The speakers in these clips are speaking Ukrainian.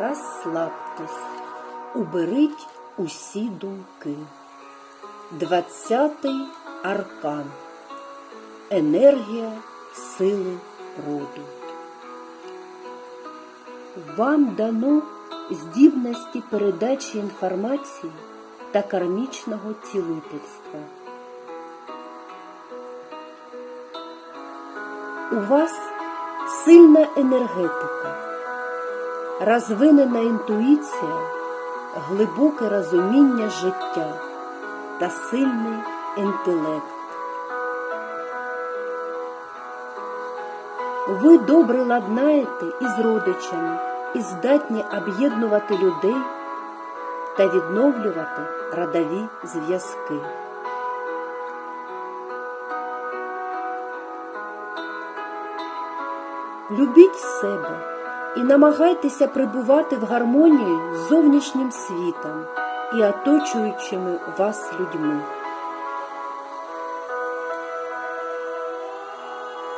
Розслабтесь, уберіть усі думки. Двадцятий аркан. Енергія сили роду. Вам дано здібності передачі інформації та кармічного цілительства. У вас сильна енергетика, розвинена інтуїція, глибоке розуміння життя та сильний інтелект. Ви добре ладнаєте із родичами і здатні об'єднувати людей та відновлювати родові зв'язки. Любіть себе і намагайтеся прибувати в гармонії з зовнішнім світом і оточуючими вас людьми.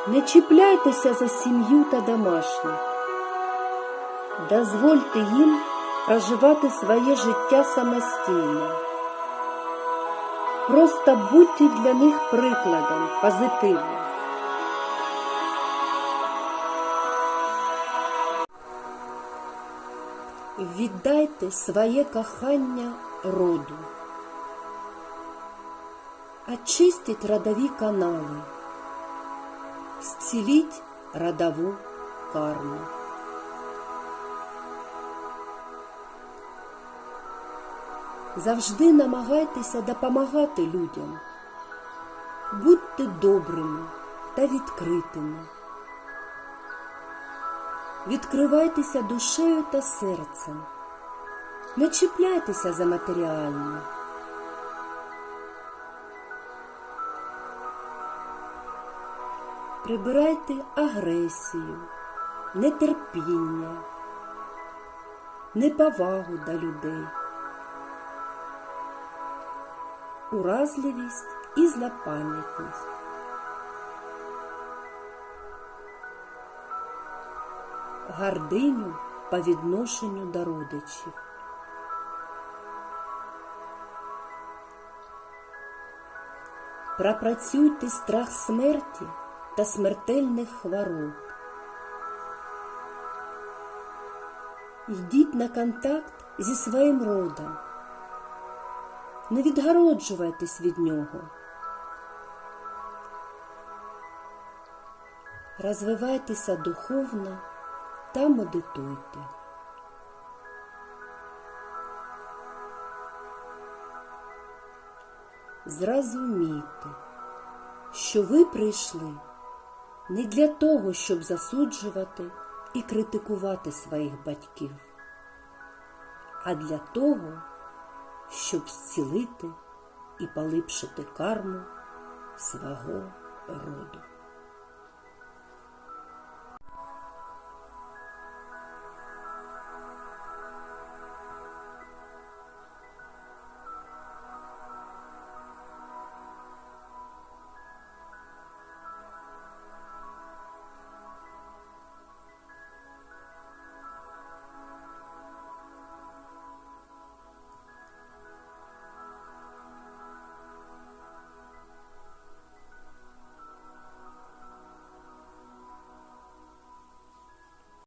Не чіпляйтеся за сім'ю та домашніх. Дозвольте їм проживати своє життя самостійно. Просто будьте для них прикладом позитивним. Віддайте своє кохання роду. Очистіть родові канали. Зціліть родову карму. Завжди намагайтеся допомагати людям. Будьте добрими та відкритими. Відкривайтеся душею та серцем. Не чіпляйтеся за матеріальне. Прибирайте агресію, нетерпіння, неповагу до людей, уразливість і злопам'ятність. Гординю по відношенню до родичів. Пропрацюйте страх смерті та смертельних хвороб. Йдіть на контакт зі своїм родом. Не відгороджувайтесь від нього. Розвивайтеся духовно та медитуйте. Зрозумійте, що ви прийшли не для того, щоб засуджувати і критикувати своїх батьків, а для того, щоб зцілити і поліпшити карму свого роду.